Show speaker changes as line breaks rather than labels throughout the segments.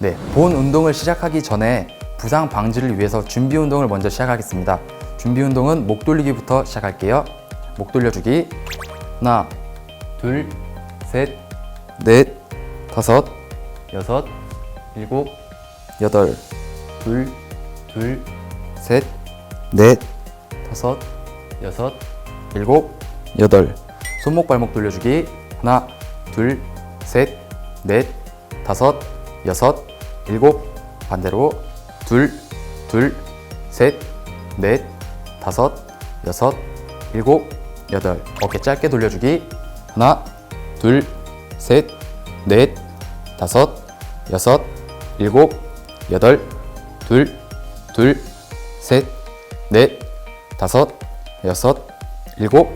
네, 본 운동을 시작하기 전에 부상 방지를 위해서 준비 운동을 먼저 시작하겠습니다. 준비 운동은 목 돌리기부터 시작할게요. 목 돌려주기. 하나, 둘, 셋, 넷, 다섯, 여섯, 일곱, 여덟, 둘, 둘, 셋, 넷, 다섯, 여섯, 일곱, 여덟. 손목 발목 돌려주기. 하나, 둘, 셋, 넷, 다섯, 여섯, 일곱. 반대로 둘, 둘, 셋, 넷, 다섯, 여섯, 일곱, 여덟. 어깨 짧게 돌려주기. 하나, 둘, 셋, 넷, 다섯, 여섯, 일곱, 여덟, 둘, 둘, 셋, 넷, 다섯, 여섯, 일곱,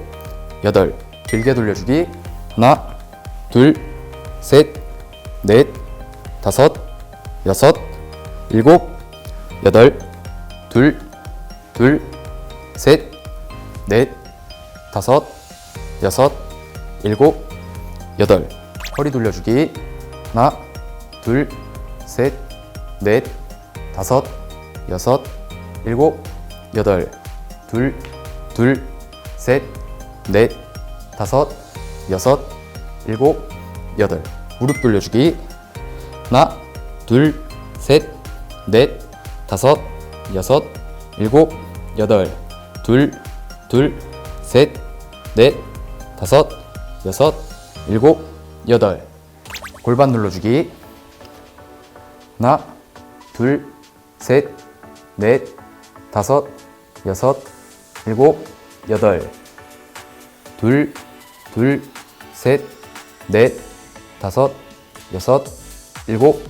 여덟. 길게 돌려주기. 하나, 둘, 셋, 넷, 다섯, 여섯, 일곱, 여덟, 둘, 둘, 셋, 넷, 다섯, 여섯, 일곱, 여덟. 허리 돌려주기. 하나, 둘, 셋, 넷, 다섯, 여섯, 일곱, 여덟. 둘, 둘, 셋, 넷, 다섯, 여섯, 일곱, 여덟. 무릎 돌려주기. 하나, 둘, 셋, 넷, 다섯, 여섯, 일곱, 여덟. 둘, 둘, 셋, 넷, 다섯, 여섯, 일곱, 여덟. 골반 눌러주기. 하나, 둘, 셋, 넷, 다섯, 여섯, 일곱, 여덟. 둘, 둘, 셋, 넷, 다섯, 여섯, 일곱,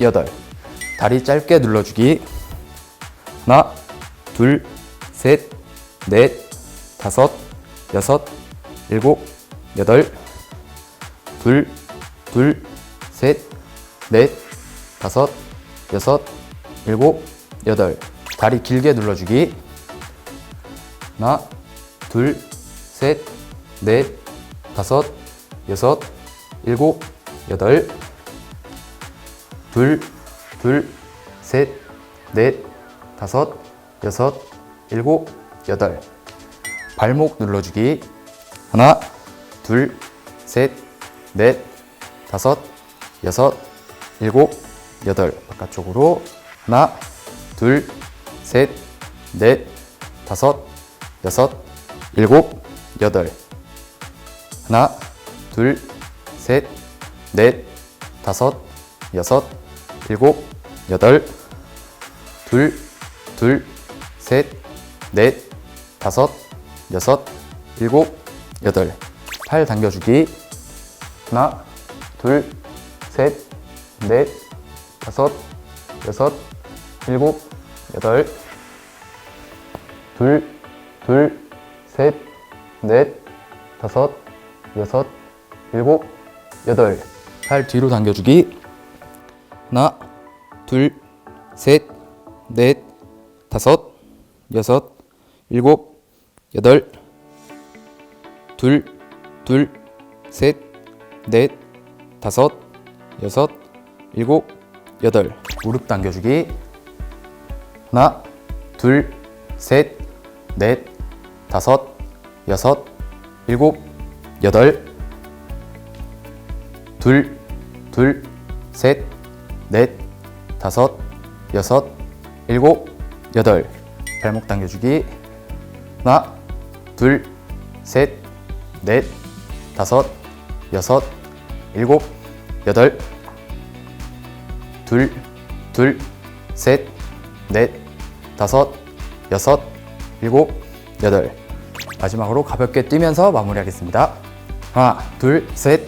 여덟. 다리 짧게 눌러주기. 하나, 둘, 셋, 넷, 다섯, 여섯, 일곱, 여덟. 둘, 둘, 셋, 넷, 다섯, 여섯, 일곱, 여덟. 다리 길게 눌러주기. 하나, 둘, 셋, 넷, 다섯, 여섯, 일곱, 여덟. 둘, 둘, 셋, 넷, 다섯, 여섯, 일곱, 여덟. 발목 눌러주기. 하나, 둘, 셋, 넷, 다섯, 여섯, 일곱, 여덟. 바깥쪽으로. 하나, 둘, 셋, 넷, 다섯, 여섯, 일곱, 여덟. 하나, 둘, 셋, 넷, 다섯, 여섯, 일곱, 여덟. 둘, 둘, 셋, 넷, 다섯, 여섯, 일곱, 여덟. 팔 당겨주기. 하나, 둘, 셋, 넷, 다섯, 여섯, 일곱, 여덟. 둘, 둘, 셋, 넷, 다섯, 여섯, 일곱, 여덟. 팔 뒤로 당겨주기. 하나, 둘, 셋, 넷, 다섯, 여섯, 일곱, 여덟. 둘, 둘, 셋, 넷, 다섯, 여섯, 일곱, 여덟. 무릎 당겨주기. 하나, 둘, 셋, 넷, 다섯, 여섯, 일곱, 여덟. 둘, 둘, 셋, 넷, 다섯, 여섯, 일곱, 여덟. 발목 당겨주기. 하나, 둘, 셋, 넷, 다섯, 여섯, 일곱, 여덟. 둘, 둘, 셋, 넷, 다섯, 여섯, 일곱, 여덟. 마지막으로 가볍게 뛰면서 마무리하겠습니다. 하나, 둘, 셋,